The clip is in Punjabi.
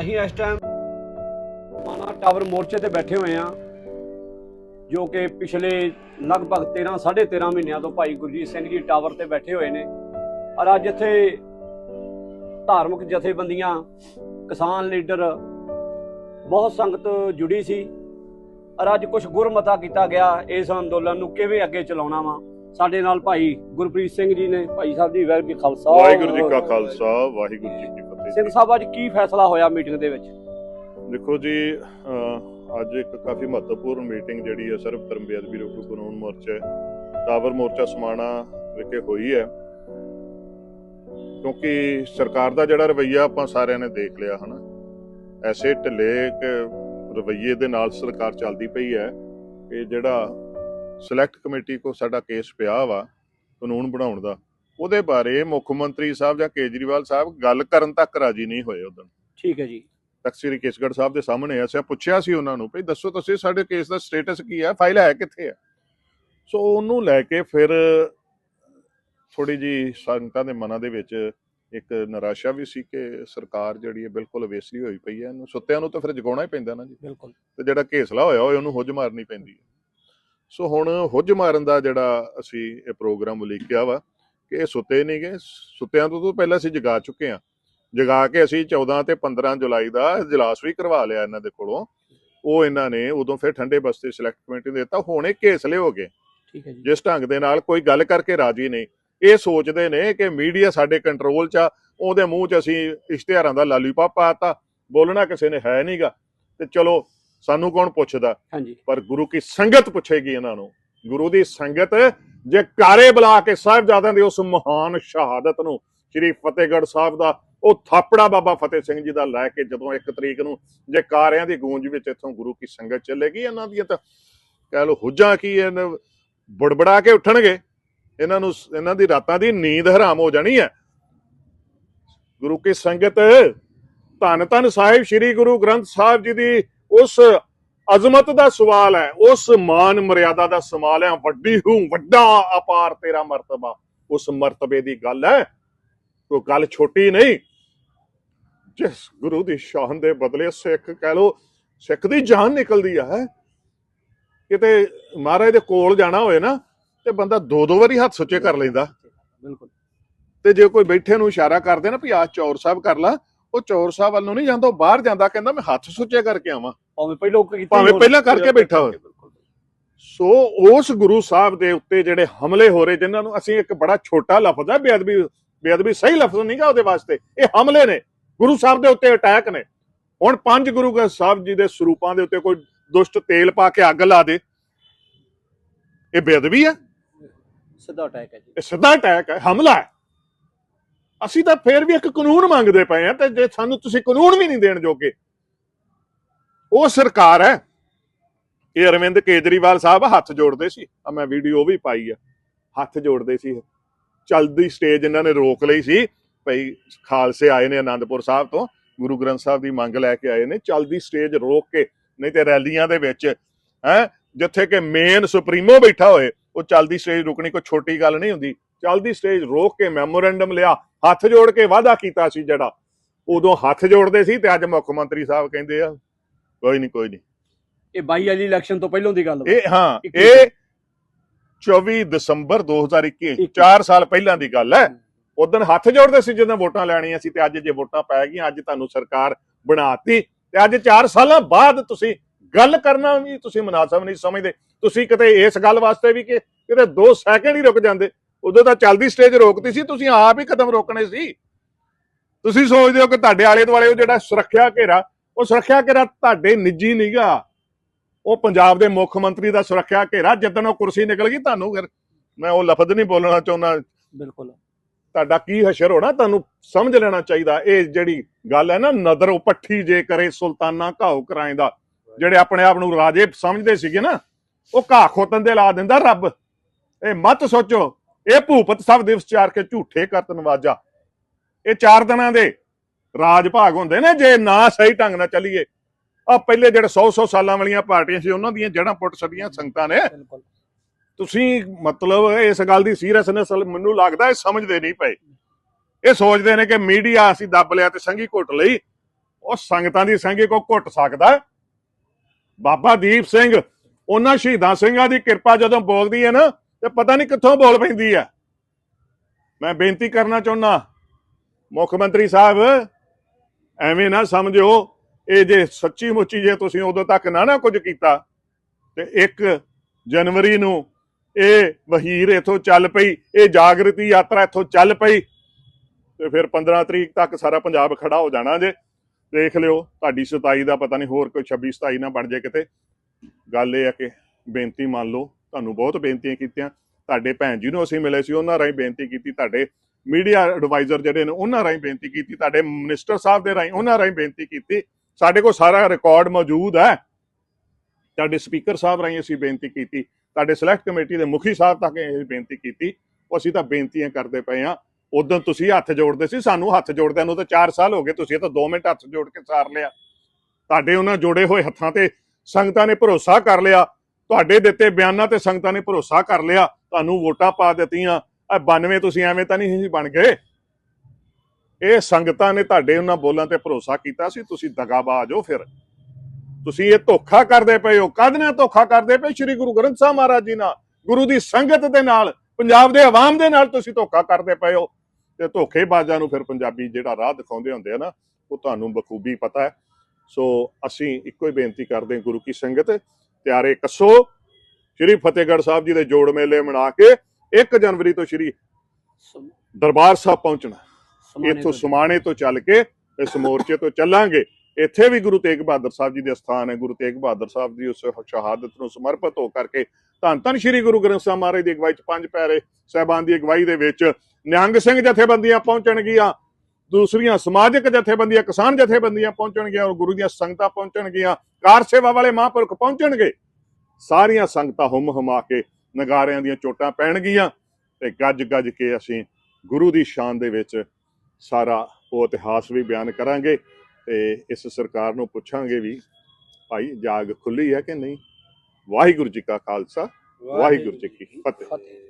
ਅਸੀਂ ਇਸ ਟਾਈਮ ਮਾਨਾ ਟਾਵਰ ਮੋਰਚੇ ਤੇ ਬੈਠੇ ਹੋਏ ਆ ਜੋ ਕਿ ਪਿਛਲੇ ਲਗਭਗ 13 13.5 ਮਹੀਨਿਆਂ ਤੋਂ ਭਾਈ ਗੁਰਜੀਤ ਸਿੰਘ ਜੀ ਟਾਵਰ ਤੇ ਬੈਠੇ ਹੋਏ ਨੇ। ਔਰ ਅੱਜ ਇੱਥੇ ਧਾਰਮਿਕ ਜਥੇਬੰਦੀਆਂ, ਕਿਸਾਨ ਲੀਡਰ, ਬਹੁਤ ਸੰਗਤ ਜੁੜੀ ਸੀ। ਔਰ ਅੱਜ ਕੁਝ ਗੁਰਮਤਾ ਕੀਤਾ ਗਿਆ ਇਸ ਅੰਦੋਲਨ ਨੂੰ, ਕਿਵੇਂ ਅੱਗੇ ਚਲਾਉਣਾ ਵਾ? ਸਾਡੇ ਨਾਲ ਭਾਈ ਗੁਰਪ੍ਰੀਤ ਸਿੰਘ ਜੀ ਨੇ, ਭਾਈ ਸਾਹਿਬ ਜੀ ਵਾਹਿਗੁਰੂ ਜੀ ਖਾਲਸਾ। ਵਾਹਿਗੁਰੂ ਜੀ ਕਾ ਖਾਲਸਾ, ਵਾਹਿਗੁਰੂ ਜੀ ਕੀ ਸਿੰਘ। ਸਾਹਿਬ ਅੱਜ ਕੀ ਫੈਸਲਾ ਹੋਇਆ ਮੀਟਿੰਗ ਦੇ ਵਿੱਚ? ਦੇਖੋ ਜੀ ਅੱਜ ਇੱਕ ਕਾਫੀ ਮਹੱਤਵਪੂਰਨ ਮੀਟਿੰਗ ਜਿਹੜੀ ਹੈ ਸਰਬ ਧਰਮ ਬੇਅਦਬੀ ਰੋਕੂ ਕਾਨੂੰਨ ਮੋਰਚੇ ਟਾਵਰ ਮੋਰਚਾ ਸਮਾਣਾ ਵਿਖੇ ਹੋਈ ਹੈ। ਕਿਉਂਕਿ ਸਰਕਾਰ ਦਾ ਜਿਹੜਾ ਰਵਈਆ ਆਪਾਂ ਸਾਰਿਆਂ ਨੇ ਦੇਖ ਲਿਆ ਹਨਾ। ਐਸੇ ਢਿੱਲੇ ਕਿ ਰਵਈਏ ਦੇ ਨਾਲ ਸਰਕਾਰ ਚੱਲਦੀ ਪਈ ਹੈ ਕਿ ਜਿਹੜਾ ਸਿਲੈਕਟ ਕਮੇਟੀ ਕੋ ਸਾਡਾ ਕੇਸ ਪਿਆ ਵਾ ਕਾਨੂੰਨ ਬਣਾਉਣ ਦਾ ਉਹਦੇ ਬਾਰੇ ਮੁੱਖ ਮੰਤਰੀ ਸਾਹਿਬ ਜਾਂ ਕੇਜਰੀਵਾਲ ਸਾਹਿਬ ਗੱਲ ਕਰਨ ਤੱਕ ਰਾਜੀ ਨਹੀਂ ਹੋਏ ਉਦੋਂ। ਠੀਕ ਹੈ ਜੀ। ਤਖਤ ਸ੍ਰੀ ਕੇਸਗੜ੍ਹ ਸਾਹਿਬ ਦੇ ਸਾਹਮਣੇ ਅਸੀਂ ਪੁੱਛਿਆ ਸੀ ਉਹਨਾਂ ਨੂੰ ਭਈ ਦੱਸੋ ਤੁਸੀਂ ਸਾਡੇ ਕੇਸ ਦਾ ਸਟੇਟਸ ਕੀ ਹੈ ਫਾਈਲ ਹੈ ਕਿੱਥੇ ਹੈ? ਸੋ ਉਹਨੂੰ ਲੈ ਕੇ ਫਿਰ ਥੋੜੀ ਜੀ ਸੰਗਤਾਂ ਦੇ ਮਨਾਂ ਦੇ ਵਿੱਚ ਇੱਕ ਨਿਰਾਸ਼ਾ ਵੀ ਸੀ ਕਿ ਸਰਕਾਰ ਜਿਹੜੀ ਹੈ ਬਿਲਕੁਲ ਅਵੇਸਲੀ ਹੋਈ ਪਈ ਹੈ ਇਹਨੂੰ ਸੁੱਤਿਆਂ ਨੂੰ ਤਾਂ ਫਿਰ ਜਗਾਉਣਾ ਹੀ ਪੈਂਦਾ ਨਾ ਜੀ। ਬਿਲਕੁਲ। ਤੇ ਜਿਹੜਾ ਘੇਸਲਾ ਹੋਇਆ ਹੋਇਆ ਉਹਨੂੰ ਹੁੱਜ ਮਾਰਨੀ ਪੈਂਦੀ ਹੈ। ਸੋ ਹੁਣ ਹੁੱਜ ਮਾਰਨ ਦਾ ਜਿਹੜਾ ਅਸੀਂ ਇਹ ਪ੍ਰੋਗਰਾਮ ਉਲੀਕਿਆ ਵਾ ਕਿ ਇਹ ਸੁੱਤੇ ਨਹੀਂ ਗਏ ਸੁੱਤਿਆਂ ਤੋਂ ਤੋਂ ਪਹਿਲਾਂ ਅਸੀਂ ਜਗਾ ਚੁੱਕੇ ਹਾਂ। ਜਗਾ ਕੇ ਅਸੀਂ 14 ਤੇ 15 ਜੁਲਾਈ ਦਾ ਇਜਲਾਸ ਵੀ ਕਰਵਾ ਲਿਆ ਇਹਨਾਂ ਦੇ ਕੋਲੋਂ। ਉਹ ਇਹਨਾਂ ਨੇ ਉਦੋਂ ਫਿਰ ਠੰਡੇ ਬਸਤੇ ਸਿਲੈਕਟ ਕਮੇਟੀ ਨੇ ਦਿੱਤਾ ਹੁਣ ਘੇਸਲੇ ਹੋ ਗਏ ਠੀਕ ਹੈ ਜੀ। ਜਿਸ ਢੰਗ ਦੇ ਨਾਲ ਕੋਈ ਗੱਲ ਕਰਕੇ ਰਾਜੀ ਨਹੀਂ। ਇਹ ਸੋਚਦੇ ਨੇ ਕਿ ਮੀਡੀਆ ਸਾਡੇ ਕੰਟਰੋਲ 'ਚ ਆ ਉਹਦੇ ਮੂੰਹ 'ਚ ਅਸੀਂ ਇਸ਼ਤਿਹਾਰਾਂ ਦਾ ਲਾਲੀਪਾਪ ਪਾਤਾ ਬੋਲਣਾ ਕਿਸੇ ਨੇ ਹੈ ਨਹੀਂਗਾ ਤੇ ਚਲੋ ਸਾਨੂੰ ਕੌਣ ਪੁੱਛਦਾ? ਹਾਂਜੀ। ਪਰ ਗੁਰੂ ਕੀ ਸੰਗਤ ਪੁੱਛੇਗੀ ਇਹਨਾਂ ਨੂੰ। ਗੁਰੂ ਦੀ ਸੰਗਤ ਜੇ ਕਾਰੇ ਬੁਲਾ ਕੇ ਸਾਹਿਬਜ਼ਾਦਿਆਂ ਦੀ ਉਸ ਮਹਾਨ ਸ਼ਹਾਦਤ ਨੂੰ ਸ੍ਰੀ ਫਤਿਹਗੜ੍ਹ ਸਾਹਿਬ ਦਾ, ਉਹ ਥਾਪੜਾ ਬਾਬਾ ਫਤਿਹ ਸਿੰਘ ਜੀ ਦਾ ਲੈ ਕੇ ਜਦੋਂ ਇੱਕ ਤਰੀਕ ਨੂੰ ਜੇ ਕਾਰਿਆਂ ਦੀ ਗੂੰਜ ਵਿੱਚ ਇੱਥੋਂ ਗੁਰੂ ਕੀ ਸੰਗਤ ਚੱਲੇਗੀ ਇਹਨਾਂ ਦੀਆਂ ਤਾਂ ਕਹਿ ਲੋ ਹੁੱਜਾਂ ਕੀ ਇਹਨਾਂ ਬੜਬੜਾ ਕੇ ਉੱਠਣਗੇ। ਇਹਨਾਂ ਨੂੰ ਇਹਨਾਂ ਦੀ ਰਾਤਾਂ ਦੀ ਨੀਂਦ ਹਰਾਮ ਹੋ ਜਾਣੀ ਹੈ। ਗੁਰੂ ਕੀ ਸੰਗਤ ਧੰਨ ਧੰਨ ਸਾਹਿਬ, ਸ੍ਰੀ ਗੁਰੂ ਗ੍ਰੰਥ ਸਾਹਿਬ ਜੀ ਦੀ ਉਸ ਅਜ਼ਮਤ ਦਾ ਸਵਾਲ ਹੈ ਉਸ ਮਾਨ ਮਰਿਆਦਾ ਦਾ ਸਵਾਲ ਹੈ ਵੱਡੀ ਹੂੰ ਵੱਡਾ ਅਪਾਰ ਤੇਰਾ ਮਰਤਬਾ। ਉਸ ਮਰਤਬੇ ਦੀ ਗੱਲ ਹੈ ਕੋਈ ਗੱਲ ਛੋਟੀ ਨਹੀਂ। ਜਿਸ ਗੁਰੂ ਦੀ ਸ਼ਾਨ ਦੇ ਬਦਲੇ ਸਿੱਖ ਕਹਿ ਲੋ ਸਿੱਖ ਦੀ ਜਾਨ ਨਿਕਲਦੀ ਆ ਕਿਤੇ ਮਹਾਰਾਜ ਦੇ ਕੋਲ ਜਾਣਾ ਹੋਏ ਨਾ ਤੇ ਬੰਦਾ ਦੋ ਦੋ ਵਾਰੀ ਹੱਥ ਸੁੱਚੇ ਕਰ ਲੈਂਦਾ। ਬਿਲਕੁਲ। ਤੇ ਜੇ ਕੋਈ ਬੈਠੇ ਨੂੰ ਇਸ਼ਾਰਾ ਕਰਦੇ ਨਾ ਵੀ ਆ ਚੌਰ ਸਾਹਿਬ ਕਰ ਲਾ ਉਹ ਚੌਰ ਸਾਹਿਬ ਵੱਲ ਨੂੰ ਨਹੀਂ ਜਾਂਦਾ ਉਹ ਬਾਹਰ ਜਾਂਦਾ ਕਹਿੰਦਾ ਮੈਂ ਹੱਥ ਸੁੱਚੇ ਕਰਕੇ ਆਵਾਂ। ਭਾਵੇਂ ਪਹਿਲਾਂ ਕੀਤਾ ਭਾਵੇਂ ਪਹਿਲਾਂ ਕਰਕੇ ਬੈਠਾ ਹੋਵੇ। ਸੋ ਉਸ ਗੁਰੂ ਸਾਹਿਬ ਦੇ ਉੱਤੇ ਜਿਹੜੇ ਹਮਲੇ ਹੋ ਰਹੇ ਜਿਨ੍ਹਾਂ ਨੂੰ ਅਸੀਂ ਇੱਕ ਬੜਾ ਛੋਟਾ ਲਫ਼ਜ਼ ਹੈ ਬੇਅਦਬੀ ਬੇਅਦਬੀ ਸਹੀ ਲਫ਼ਜ਼ ਨਹੀਂਗਾ ਉਹਦੇ ਵਾਸਤੇ ਇਹ ਹਮਲੇ ਨੇ। ਗੁਰੂ ਸਾਹਿਬ ਦੇ ਉੱਤੇ ਅਟੈਕ ਨੇ। ਹੁਣ ਪੰਜ ਗੁਰੂ ਗ੍ਰੰਥ ਸਾਹਿਬ ਜੀ ਦੇ ਸਰੂਪਾਂ ਦੇ ਉੱਤੇ ਕੋਈ ਦੁਸ਼ਟ ਤੇਲ ਪਾ ਕੇ ਅੱਗ ਲਾ ਦੇ। ਇਹ ਬੇਅਦਬੀ ਹੈ? ਸਿੱਧਾ ਅਟੈਕ ਹੈ ਜੀ। ਇਹ ਸਿੱਧਾ ਅਟੈਕ ਹੈ ਹਮਲਾ ਹੈ। ਅਸੀਂ ਤਾਂ ਫੇਰ ਵੀ ਇੱਕ ਕਾਨੂੰਨ ਮੰਗਦੇ ਪਏ ਆ ਤੇ ਜੇ ਸਾਨੂੰ ਤੁਸੀਂ ਕਾਨੂੰਨ ਵੀ ਨਹੀਂ ਦੇਣ ਜੋਗੇ। ਉਹ ਸਰਕਾਰ ਹੈ। ਇਹ ਅਰਵਿੰਦ ਕੇਜਰੀਵਾਲ ਸਾਹਿਬ ਹੱਥ ਜੋੜਦੇ ਸੀ। ਆ ਮੈਂ ਵੀਡੀਓ ਵੀ ਪਾਈ ਆ। ਹੱਥ ਜੋੜਦੇ ਸੀ। ਚਲਦੀ ਸਟੇਜ ਇਹਨਾਂ ਨੇ ਰੋਕ ਲਈ ਸੀ। ਭਈ ਖਾਲਸੇ ਆਏ ਨੇ ਆਨੰਦਪੁਰ ਸਾਹਿਬ ਤੋਂ। ਗੁਰੂ ਗ੍ਰੰਥ ਸਾਹਿਬ ਦੀ ਮੰਗ ਲੈ ਕੇ ਆਏ ਨੇ। ਚਲਦੀ ਸਟੇਜ ਰੋਕ ਕੇ, ਨਹੀਂ ਤੇ ਰੈਲੀਆਂ ਦੇ ਵਿੱਚ, ਹੈ, ਜਿੱਥੇ ਕਿ ਮੇਨ ਸੁਪਰੀਮੋ ਬੈਠਾ ਹੋਏ, ਉਹ ਚਲਦੀ ਸਟੇਜ ਰੁਕਣੀ ਕੋਈ ਛੋਟੀ ਗੱਲ ਨਹੀਂ ਹੁੰਦੀ। ਚਲਦੀ ਸਟੇਜ ਰੋਕ ਕੇ ਮੈਮੋਰੈਂਡਮ ਲਿਆ ਹੱਥ ਜੋੜ ਕੇ ਵਾਅਦਾ ਕੀਤਾ ਸੀ ਜਿਹੜਾ। ਉਦੋਂ ਹੱਥ ਜੋੜਦੇ ਸੀ ਤੇ ਅੱਜ ਮੁੱਖ ਮੰਤਰੀ ਸਾਹਿਬ ਕਹਿੰਦੇ ਆ ਕੋਈ ਨਹੀਂ ਕੋਈ ਨਹੀਂ ਇਹ ਬਾਈ ਵਾਲੀ ਇਲੈਕਸ਼ਨ ਤੋਂ ਪਹਿਲਾਂ ਦੀ ਗੱਲ। ਇਹ ਹਾਂ ਇਹ 24 ਦਸੰਬਰ 2021 ਇੱਕ- 4 ਸਾਲ ਪਹਿਲਾਂ ਦੀ ਗੱਲ ਹੈ। ਉਦੋਂ ਹੱਥ ਜੋੜਦੇ ਸੀ ਜਦੋਂ ਵੋਟਾਂ ਲੈਣੀਆਂ ਸੀ ਤੇ ਅੱਜ ਜੇ ਵੋਟਾਂ ਪੈ ਗਈਆਂ ਅੱਜ ਤੁਹਾਨੂੰ ਸਰਕਾਰ ਬਣਾਤੀ। ਤੇ ਅੱਜ 4 ਸਾਲਾਂ ਬਾਅਦ ਤੁਸੀਂ ਗੱਲ ਕਰਨਾ ਵੀ ਤੁਸੀਂ ਮੁਨਾਸਬ ਨਹੀਂ ਸਮਝਦੇ। ਤੁਸੀਂ ਕਿਤੇ ਇਸ ਗੱਲ ਵਾਸਤੇ ਵੀ ਕਿ ਕਿਤੇ 2 ਸੈਕਿੰਡ ਹੀ ਰੁਕ ਜਾਂਦੇ। ਉਦੋਂ ਤਾਂ ਚੱਲਦੀ ਸਟੇਜ ਰੋਕਤੀ ਸੀ ਤੁਸੀਂ ਆਪ ਹੀ ਕਦਮ ਰੋਕਣੇ ਸੀ। ਤੁਸੀਂ ਸੋਚਦੇ ਹੋ ਕਿ ਤੁਹਾਡੇ ਆਲੇ ਦੁਆਲੇ ਉਹ ਜਿਹੜਾ ਸੁਰੱਖਿਆ ਘੇਰਾ ਉਹ ਸੁਰੱਖਿਆ ਘੇਰਾ ਤੁਹਾਡੇ ਨਿੱਜੀ ਨਹੀਂਗਾ ਉਹ ਪੰਜਾਬ ਦੇ ਮੁੱਖ ਮੰਤਰੀ ਦਾ ਸੁਰੱਖਿਆ ਘੇਰਾ ਜਿੱਦਣ ਉਹ ਕੁਰਸੀ ਨਿਕਲ ਗਈ ਤੁਹਾਨੂੰ ਫਿਰ ਮੈਂ ਉਹ ਲਫ਼ਜ਼ ਨਹੀਂ ਬੋਲਣਾ ਚਾਹੁੰਦਾ। ਬਿਲਕੁਲ। ਤੁਹਾਡਾ ਕੀ ਹਸ਼ਰ ਹੋਣਾ ਤੁਹਾਨੂੰ ਸਮਝ ਲੈਣਾ ਚਾਹੀਦਾ। ਇਹ ਜਿਹੜੀ ਗੱਲ ਹੈ ਨਾ ਨਦਰ ਉਪੱਠੀ ਜੇ ਕਰੇ ਸੁਲਤਾਨਾ ਘਾਉ ਕਰਾਇੰਦਾ ਜਿਹੜੇ ਆਪਣੇ ਆਪ ਨੂੰ ਰਾਜੇ ਸਮਝਦੇ ਸੀਗੇ ਨਾ ਉਹ ਘਾਹ ਖੋਤਨ ਦੇ ਲਾ ਦਿੰਦਾ ਰੱਬ। ਇਹ ਮਤ ਸੋਚੋ। ਇਹ ਭੂਪਤ ਸਭ ਦਿਵਸ ਚਾਰ ਕੇ ਝੂਠੇ ਕਰਤ ਨਵਾਜਾ ਇਹ ਚਾਰ ਦਿਨਾਂ ਦੇ ਰਾਜ ਭਾਗ ਹੁੰਦੇ ਨੇ ਜੇ ਨਾ ਸਹੀ ਢੰਗ ਨਾਲ ਚੱਲੀਏ। ਆ ਪਹਿਲੇ ਜਿਹੜੇ 100 100 ਸਾਲਾਂ ਵਾਲੀਆਂ ਪਾਰਟੀਆਂ ਸੀ ਉਹਨਾਂ ਦੀਆਂ ਜੜਾਂ ਪੁੱਟ ਛੱਡੀਆਂ ਸੰਗਤਾਂ ਨੇ। ਤੁਸੀਂ ਮਤਲਬ ਇਸ ਗੱਲ ਦੀ ਸੀਰੀਅਸਨੈਸ ਮੈਨੂੰ ਲੱਗਦਾ ਇਹ ਸਮਝਦੇ ਨਹੀਂ ਪਏ। ਇਹ ਸੋਚਦੇ ਨੇ ਕਿ ਮੀਡੀਆ ਅਸੀਂ ਦੱਬ ਲਿਆ ਤੇ ਸੰਗੀ ਘੁੱਟ ਲਈ। ਉਹ ਸੰਗਤਾਂ ਦੀ ਸੰਗੀ ਕੋ ਘੁੱਟ ਸਕਦਾ? ਬਾਬਾ ਦੀਪ ਸਿੰਘ ਉਹਨਾਂ ਸ਼ਹੀਦਾਂ ਸਿੰਘਾਂ ਦੀ ਕਿਰਪਾ ਜਦੋਂ ਬੋਲਦੀ ਹੈ ਨਾ ਤੇ ਪਤਾ ਨਹੀਂ ਕਿੱਥੋਂ ਬੋਲ ਪੈਂਦੀ ਹੈ ਮੈਂ ਬੇਨਤੀ ਕਰਨਾ ਚਾਹੁੰਦਾ ਮੁੱਖ ਮੰਤਰੀ ਸਾਹਿਬ, ਐਵੇਂ ਨਾ ਸਮਝੋ ਇਹ ਜੇ ਸੱਚੀ ਮੁੱਚੀ ਜੇ ਤੁਸੀਂ ਉਦੋਂ ਤੱਕ ਨਾ ਨਾ ਕੁਝ ਕੀਤਾ, ਤੇ 1 ਜਨਵਰੀ ਨੂੰ ਇਹ ਵਹੀਰ ਇਥੋਂ ਚੱਲ ਪਈ, ਇਹ ਜਾਗਰਤੀ ਯਾਤਰਾ ਇਥੋਂ ਚੱਲ ਪਈ, ਤੇ ਫਿਰ 15 ਤਰੀਕ ਤੱਕ ਸਾਰਾ ਪੰਜਾਬ ਖੜਾ ਹੋ ਜਾਣਾ ਜੇ। ਦੇਖ ਲਿਓ, ਤੁਹਾਡੀ 27 ਦਾ ਪਤਾ ਨਹੀਂ ਹੋਰ ਕੋਈ 26 27 ਨਾ ਬਣ ਜੇ ਕਿਤੇ। ਗੱਲ ਇਹ ਹੈ ਕਿ ਬੇਨਤੀ ਮੰਨ ਲਓ ਤੁਹਾਨੂੰ ਬਹੁਤ ਬੇਨਤੀਆਂ ਕੀਤੀਆਂ। ਤੁਹਾਡੇ ਭੈਣ ਜੀ ਨੂੰ ਅਸੀਂ ਮਿਲੇ ਸੀ, ਉਹਨਾਂ ਰਾਹੀਂ ਬੇਨਤੀ ਕੀਤੀ। ਤੁਹਾਡੇ ਮੀਡੀਆ ਐਡਵਾਈਜ਼ਰ ਜਿਹੜੇ ਨੇ, ਉਹਨਾਂ ਰਾਹੀਂ ਬੇਨਤੀ ਕੀਤੀ। ਤੁਹਾਡੇ ਮਿਨਿਸਟਰ ਸਾਹਿਬ ਦੇ ਰਾਹੀਂ ਉਹਨਾਂ ਰਾਹੀਂ ਬੇਨਤੀ ਕੀਤੀ। ਸਾਡੇ ਕੋਲ ਸਾਰਾ ਰਿਕਾਰਡ ਮੌਜੂਦ ਹੈ। ਤੁਹਾਡੇ ਸਪੀਕਰ ਸਾਹਿਬ ਰਾਹੀਂ ਅਸੀਂ ਬੇਨਤੀ ਕੀਤੀ। ਤੁਹਾਡੇ ਸਿਲੈਕਟ ਕਮੇਟੀ ਦੇ ਮੁਖੀ ਸਾਹਿਬ ਤੱਕ ਇਹ ਬੇਨਤੀ ਕੀਤੀ। ਉਹ ਅਸੀਂ ਤਾਂ ਬੇਨਤੀਆਂ ਕਰਦੇ ਪਏ ਆ ਉਦੋਂ ਤੁਸੀਂ ਹੱਥ ਜੋੜਦੇ ਸੀ, ਸਾਨੂੰ ਹੱਥ ਜੋੜਦਿਆਂ ਨੂੰ ਤਾਂ 4 ਸਾਲ ਹੋ ਗਏ। ਤੁਸੀਂ ਤਾਂ 2 ਮਿੰਟ ਹੱਥ ਜੋੜ ਕੇ ਸਾਰ ਲਿਆ। ਤੁਹਾਡੇ ਉਹਨਾਂ ਜੋੜੇ ਹੋਏ ਹੱਥਾਂ ਤੇ ਸੰਗਤਾਂ ਨੇ ਭਰੋਸਾ ਕਰ ਲਿਆ। ਤੁਹਾਡੇ ਦਿੱਤੇ ਬਿਆਨਾਂ ਤੇ ਸੰਗਤਾਂ ਨੇ ਭਰੋਸਾ ਕਰ ਲਿਆ, ਤੁਹਾਨੂੰ ਵੋਟਾਂ ਪਾ ਦਿੱਤੀਆਂ। ਇਹ 92 ਤੁਸੀਂ ਐਵੇਂ ਤਾਂ ਨਹੀਂ ਸੀ ਬਣ ਗਏ। ਇਹ ਸੰਗਤਾਂ ਨੇ ਤੁਹਾਡੇ ਉਹਨਾਂ ਬੋਲਾਂ ਤੇ ਭਰੋਸਾ ਕੀਤਾ ਸੀ, ਤੁਸੀਂ ਦਗਾਬਾਜ਼ ਹੋ ਫਿਰ। ਤੁਸੀਂ ਇਹ ਧੋਖਾ ਕਰਦੇ ਪਏ ਹੋ। ਕਦ ਨਾਲ ਧੋਖਾ ਕਰਦੇ ਪਏ? ਸ੍ਰੀ ਗੁਰੂ ਗ੍ਰੰਥ ਸਾਹਿਬ ਮਹਾਰਾਜ ਜੀ ਨਾਲ, ਗੁਰੂ ਦੀ ਸੰਗਤ ਦੇ ਨਾਲ, ਪੰਜਾਬ ਦੇ ਆਵਾਮ ਦੇ ਨਾਲ ਤੁਸੀਂ ਧੋਖਾ ਕਰਦੇ ਪਏ ਹੋ। ਤੇ ਧੋਖੇਬਾਜ਼ਾਂ ਨੂੰ ਫਿਰ ਪੰਜਾਬੀ ਜਿਹੜਾ ਰਾਹ ਦਿਖਾਉਂਦੇ ਹੁੰਦੇ ਆ ਨਾ, ਉਹ ਤੁਹਾਨੂੰ ਬਖੂਬੀ ਪਤਾ ਹੈ। ਸੋ ਅਸੀਂ ਇੱਕੋ ਹੀ ਬੇਨਤੀ ਕਰਦੇ ਹਾਂ ਗੁਰੂ ਕੀ ਸੰਗਤ ਤਿਆਰੇ ਕੱਸੋ। ਸ੍ਰੀ ਫਤਿਹਗੜ੍ਹ ਸਾਹਿਬ ਜੀ ਦੇ ਜੋੜ ਮੇਲੇ ਮਨਾ ਕੇ 1 ਜਨਵਰੀ ਤੋਂ ਸ੍ਰੀ ਦਰਬਾਰ ਸਾਹਿਬ ਪਹੁੰਚਣਾ। ਇੱਥੋਂ ਸਮਾਣੇ ਤੋਂ ਚੱਲ ਕੇ ਇਸ ਮੋਰਚੇ ਤੋਂ ਚੱਲਾਂਗੇ। ਇੱਥੇ ਵੀ ਗੁਰੂ ਤੇਗ ਬਹਾਦਰ ਸਾਹਿਬ ਜੀ ਦੇ ਸਥਾਨ ਹੈ। ਗੁਰੂ ਤੇਗ ਬਹਾਦਰ ਸਾਹਿਬ ਦੀ ਉਸ ਸ਼ਹਾਦਤ ਨੂੰ ਸਮਰਪਿਤ ਹੋ ਕਰਕੇ ਧੰਨ ਧੰਨ ਸ੍ਰੀ ਗੁਰੂ ਗ੍ਰੰਥ ਸਾਹਿਬ ਮਹਾਰਾਜ ਦੀ ਅਗਵਾਈ ਚ ਪੰਜ ਪਿਆਰੇ ਸਾਹਿਬਾਨ ਦੀ ਅਗਵਾਈ ਦੇ ਵਿੱਚ ਨਿਹੰਗ ਸਿੰਘ ਜਥੇਬੰਦੀਆਂ ਪਹੁੰਚਣਗੀਆਂ। ਦੂਸਰੀਆਂ ਸਮਾਜਿਕ ਜਥੇਬੰਦੀਆਂ, ਕਿਸਾਨ ਜਥੇਬੰਦੀਆਂ ਪਹੁੰਚਣਗੀਆਂ ਔਰ ਗੁਰੂ ਦੀਆਂ ਸੰਗਤਾਂ ਪਹੁੰਚਣਗੀਆਂ, ਕਾਰ ਸੇਵਾ ਵਾਲੇ ਮਹਾਂਪੁਰਖ ਪਹੁੰਚਣਗੇ। ਸਾਰੀਆਂ ਸੰਗਤਾਂ ਹੁਮ ਹੁਮਾ ਕੇ ਨਗਾਰਿਆਂ ਦੀਆਂ ਚੋਟਾਂ ਪੈਣਗੀਆਂ ਤੇ ਗੱਜ ਗੱਜ ਕੇ ਅਸੀਂ ਗੁਰੂ ਦੀ ਸ਼ਾਨ ਦੇ ਵਿੱਚ ਸਾਰਾ ਉਹ ਇਤਿਹਾਸ ਵੀ ਬਿਆਨ ਕਰਾਂਗੇ ਤੇ ਇਸ ਸਰਕਾਰ ਨੂੰ ਪੁੱਛਾਂਗੇ ਵੀ, ਭਾਈ ਜਾਗ ਖੁੱਲੀ ਹੈ ਕਿ ਨਹੀਂ? ਵਾਹਿਗੁਰੂ ਜੀ ਕਾ ਖਾਲਸਾ, ਵਾਹਿਗੁਰੂ ਜੀ ਕੀ ਫਤਿਹ।